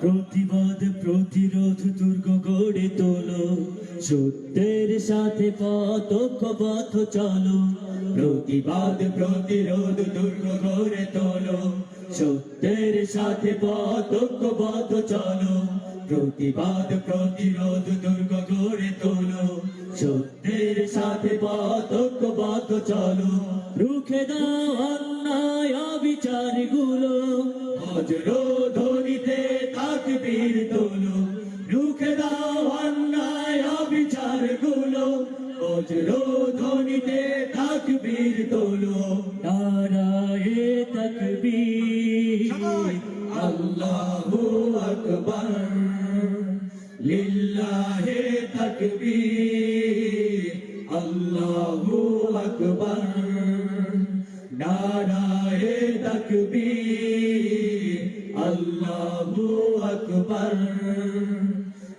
প্রতিবাদ, প্রতিরোধ দুর্গ গড়ে তোলো। সত্যের সাথে পথ ঐক্যবদ্ধ চলো। প্রতিবাদ, প্রতিরোধ দুর্গ গড়ে তোলো। সত্যের সাথে পথ ঐক্যবদ্ধ চলো। প্রতিবাদ প্রতিরোধ দুর্গ গড়ে তোলো। সত্যের সাথে পথ ঐক্যবদ্ধ চলো। রুখে দাও অন্যায় অবিচারগুলো বজ্র ধ্বনিতে তাকবীর তোলো। রুখে দাও অন্যায় অবিচারগুলো বজ্র ধ্বনিতে তাকবীর তোলো। নারায়ে তাকবীর। আল্লাহু আকবার। আল্লাহু আকবার নারায়ে তাকবীর আল্লাহু আকবার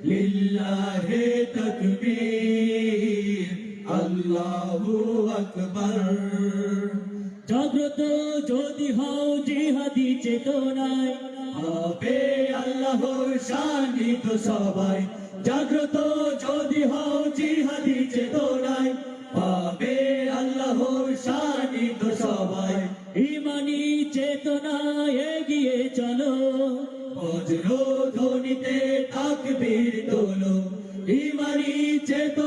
লিল্লাহে তাকবীর আল্লাহু আকবার জাগ্রত যদি হও জিহাদি চেতনায়। হবে আল্লাহর সান্নিধ্য সবাই। জাগ্রত যদি হও জিহাদি চেতনায় পাবে আল্লাহর সান্নিধ্য সবাই। ইমানি চেতনায় এগিয়ে চলো। বজ্র ধ্বনিতে তাকবীর তোলো। ইমানি চেতনায়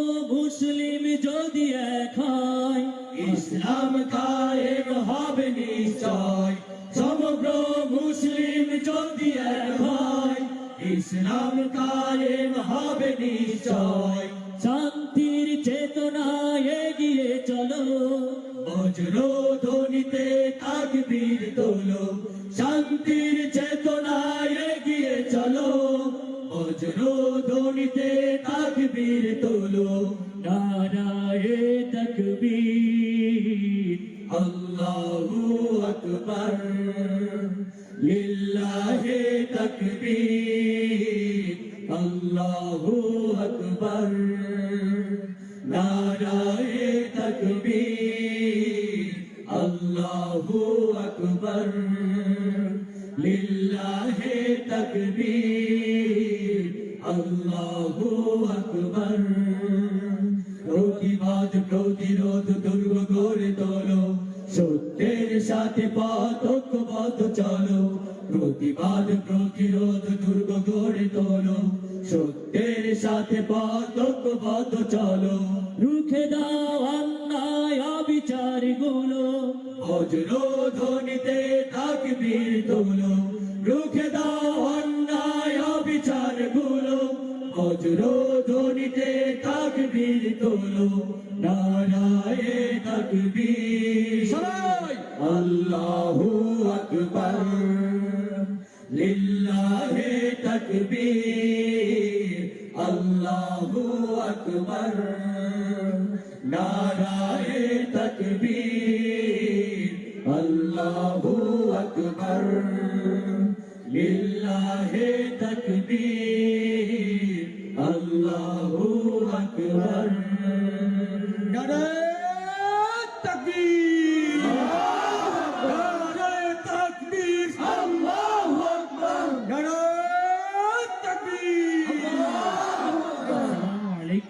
ইসলাম কায়েম হবে নিশ্চয়। সমগ্র মুসলিম যদি হয়। ইসলাম কায়েম হবে নিশ্চয়। শান্তির চেতনায় এগিয়ে চলো। বজ্র ধ্বনিতে তাকবীর তোলো। শান্তির চেতনায় এগিয়ে চলো। বজ্র ধ্বনিতে তাকবীর তোলো। তাকবীর আল্লাহু আকবার। নারায়ে তাকবীর, আল্লাহু আকবার। লিল্লাহে তাকবীর, আল্লাহু আকবার। প্রতিবাদ প্রতিরোধ, দুর্গ গড়ে তোলো। সত্যের সাথে পথ, ঐক্যবদ্ধ চলো। প্রতিবাদ প্রতিরোধ দুর্গ গড়ে তোলো। সত্যের সাথে পথ ঐক্যবদ্ধ চলো। রুখে দাও অন্যায় অবিচারগুলো বজ্র ধ্বনিতে তাকবীর তোলো। রুখে দাও অন্যায় অবিচারগুলো বজ্র ধ্বনিতে তাকবীর তোলো। নারায়ে তাকবীর লিল্লাহে তাকবীর আল্লাহু আকবার। নারায়ে তাকবীর আল্লাহু আকবার। লিল্লাহে